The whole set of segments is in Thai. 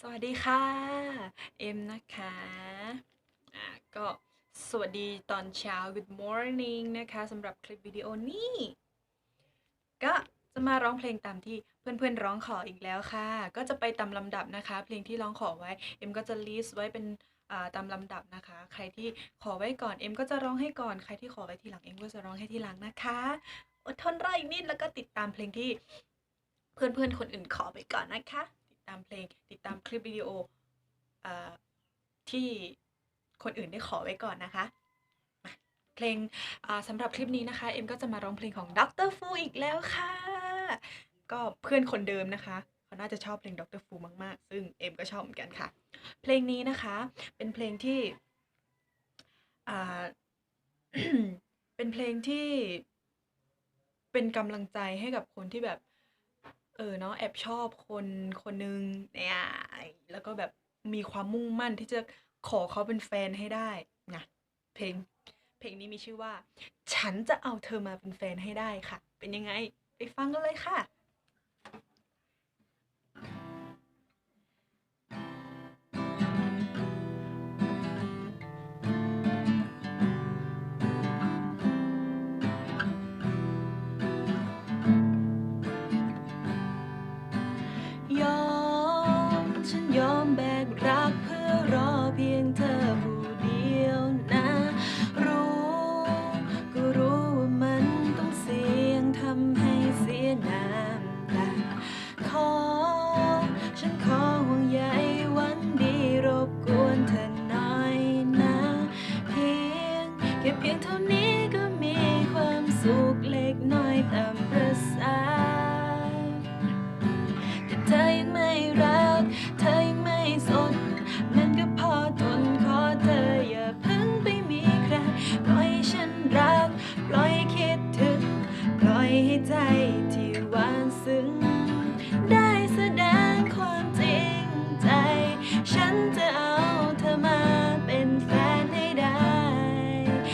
สวัสดีค่ะ เอ็มนะคะอ่าก็สวัสดีตอนเช้า Good morning นะคะสำหรับคลิปวิดีโอนี้ ก็จะมาร้องเพลงตามที่เพื่อนๆร้องขออีกแล้วค่ะ ก็จะไปตามลำดับนะคะ เพลงที่ร้องขอไว้ เอ็มก็จะ list ไว้เป็นอ่าตามลำดับนะคะ ใครที่ขอไว้ก่อนเอ็มก็จะร้องให้ก่อน ใครที่ขอไว้ทีหลังเอ็มก็จะร้องให้ทีหลังนะคะอดทนรออีกนิดแล้วก็ติดตามเพลงที่เพื่อนๆคนอื่นขอไปก่อนนะคะ ตามเพลง ติดตามคลิปวิดีโออที่คนอื่นได้ขอไว้ก่อนนะคะ เพลงสำหรับคลิปนี้นะคะ เอ็มก็จะมาร้องเพลงของดรฟูอีกแล้วค่ะ ก็เพื่อนคนเดิมนะคะเขาน่าจะชอบเพลงดรฟูมากๆ ซึ่งเอ็มก็ชอบเหมือนกันค่ะ เพลงนี้นะคะเป็นเพลงที่เป็นเพลงที่เป็นกำลังใจให้กับคนที่แบบ เออเนาะแอบชอบคนคนหนึ่งเนี่ยแล้วก็แบบมีความมุ่งมั่นที่จะขอเขาเป็นแฟนให้ได้นะเพลง เพลงนี้มีชื่อว่า ฉันจะเอาเธอมาเป็นแฟนให้ได้ค่ะ เป็นยังไง ไปฟังกันเลยค่ะ ค่เพียงเท่านี้ก็มีความสุขเล็กน้อยตามประสาแต่เธอยังไม่รัก เธอยังไม่สนนั่นก็พอทนขอเธออย่าเพิ่งไปมีใครปล่อยฉันรัก ปล่อยคิดถึง ปล่อยให้ใจ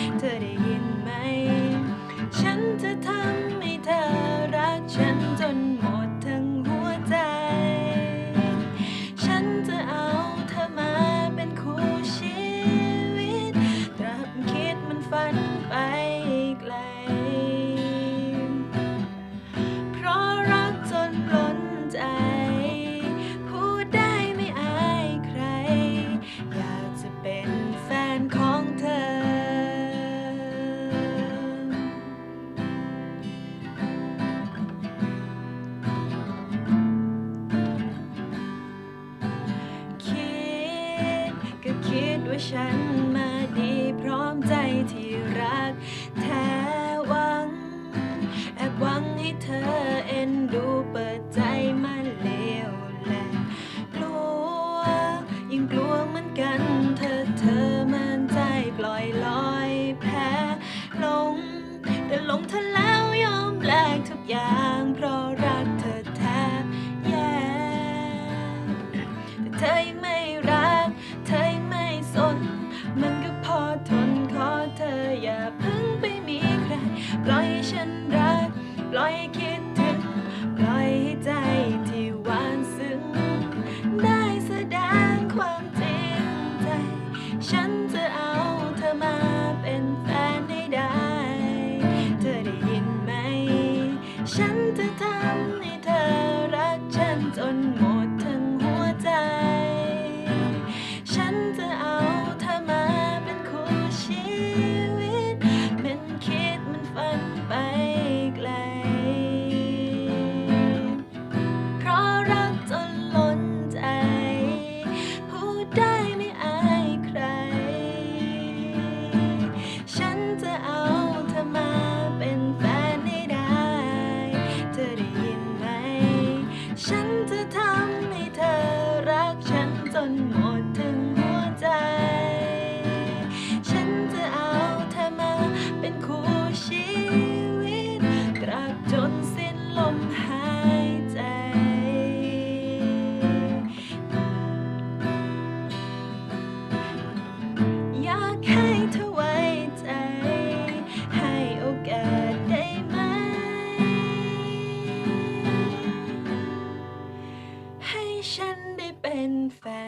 เฉันมาดีพร้อมใจที่รัก แท้หวัง แอบหวังให้เธอเอ็นดูเปิดใจมาเลวแลกลัว ยิ่งกลัวเหมือนกันเธอเธอมันใจปล่อยลอยแพ้ลง แต่ลงเธอแล้วยอมแลกทุกอย่าง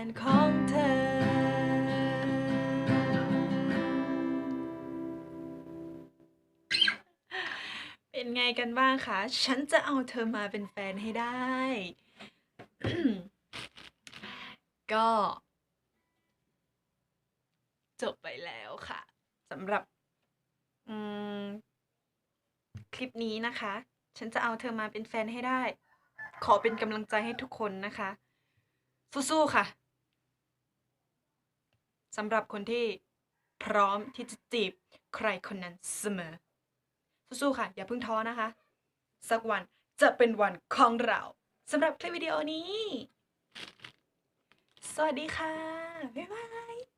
นของเธอ เป็นไงกันบ้างคะ ฉันจะเอาเธอมาเป็นแฟนให้ได้ ก็ จบไปแล้วค่ะสำหรับคลิปนี้นะคะ ฉันจะเอาเธอมาเป็นแฟนให้ได้ ขอเป็นกำลังใจให้ทุกคนนะคะ สู้ๆค่ะ สำหรับคนที่พร้อมที่จะจีบใครคนนั้นเสมอ สู้ๆค่ะ อย่าเพิ่งท้อนะคะ สักวันจะเป็นวันของเราสำหรับคลิปวิดีโอนี้ สวัสดีค่ะ บ๊ายบาย